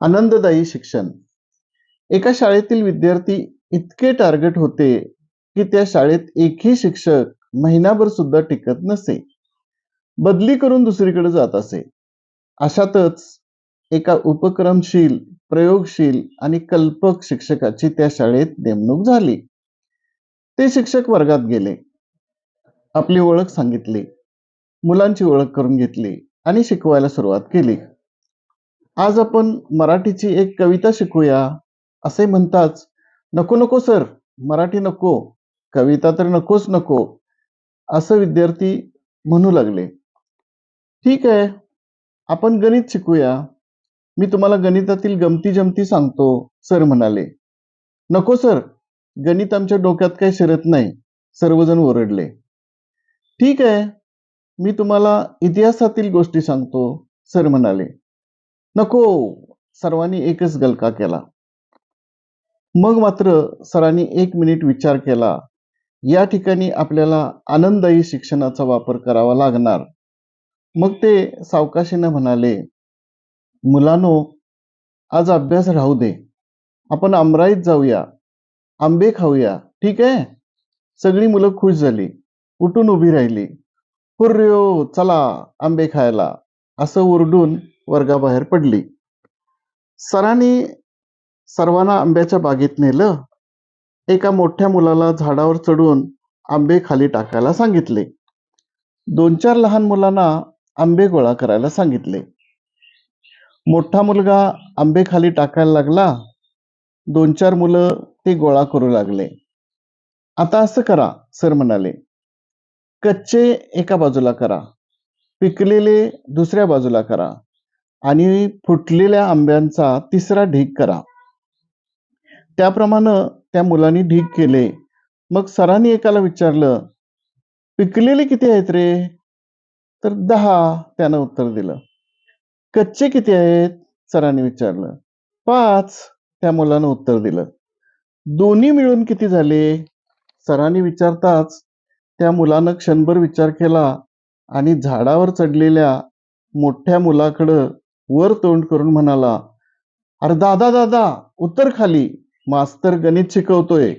आनंददायी शिक्षण. एका शाळेतील विद्यार्थी इतके टार्गेट होते की त्या शाळेत एकही शिक्षक महिनाभर सुद्धा टिकत नसे. बदली करून दुसरीकडे जात असे. अशातच एका उपक्रमशील प्रयोगशील आणि कल्पक शिक्षकाची त्या शाळेत नेमणूक झाली. ते शिक्षक वर्गात गेले. आपली ओळख सांगितली. मुलांची ओळख करून घेतली आणि शिकवायला सुरुवात केली. आज आपण मराठीची एक कविता शिकूया. असे म्हणताच नको नको सर मराठी नको कविता तर नकोच नको असं विद्यार्थी म्हणू लागले. ठीक आहे आपण गणित शिकूया. मी तुम्हाला गणितातील गमती जमती सांगतो सर म्हणाले. नको सर गणित आमच्या डोक्यात काही शिरत नाही सर्वजण ओरडले. ठीक आहे मी तुम्हाला इतिहासातील गोष्टी सांगतो सर म्हणाले. नको सर्वांनी एकच गलका केला. मग मात्र सरांनी एक मिनिट विचार केला. या ठिकाणी आपल्याला आनंददायी शिक्षणाचा वापर करावा लागणार. मग ते सावकाशीनं म्हणाले मुलानो आज अभ्यास राहू दे. आपण आमराईत जाऊया. आंबे खाऊया. ठीक आहे? सगळी मुलं खुश झाली. उठून उभी राहिली. हुर्यो चला आंबे खायला. असं ओरडून वर्गाबाहेर पडली. सरांनी सर्वांना आंब्याच्या बागेत नेलं. एका मोठ्या मुलाला झाडावर चढून आंबे खाली टाकायला सांगितले. दोन चार लहान मुलांना आंबे गोळा करायला सांगितले. मोठा मुलगा आंबे खाली टाकायला लागला. दोन चार मुलं ते गोळा करू लागले. आता असं करा सर म्हणाले. कच्चे एका बाजूला करा. पिकलेले दुसऱ्या बाजूला करा. आणि फुटलेल्या आंब्यांचा तिसरा ढीग करा. त्याप्रमाणे त्या मुलांनी ढीग केले. मग सरांनी एकाला विचारलं पिकलेले किती आहेत रे? तर दहा त्यानं उत्तर दिलं. कच्चे किती आहेत? सरांनी विचारलं. पाच त्या मुलानं उत्तर दिलं. दोन्ही मिळून किती झाले? सरांनी विचारताच त्या मुलानं क्षणभर विचार केला आणि झाडावर चढलेल्या मोठ्या मुलाकडं वर तोंड करून म्हणाला अरे दादा दादा उत्तर खाली. मास्तर गणित शिकवतोय.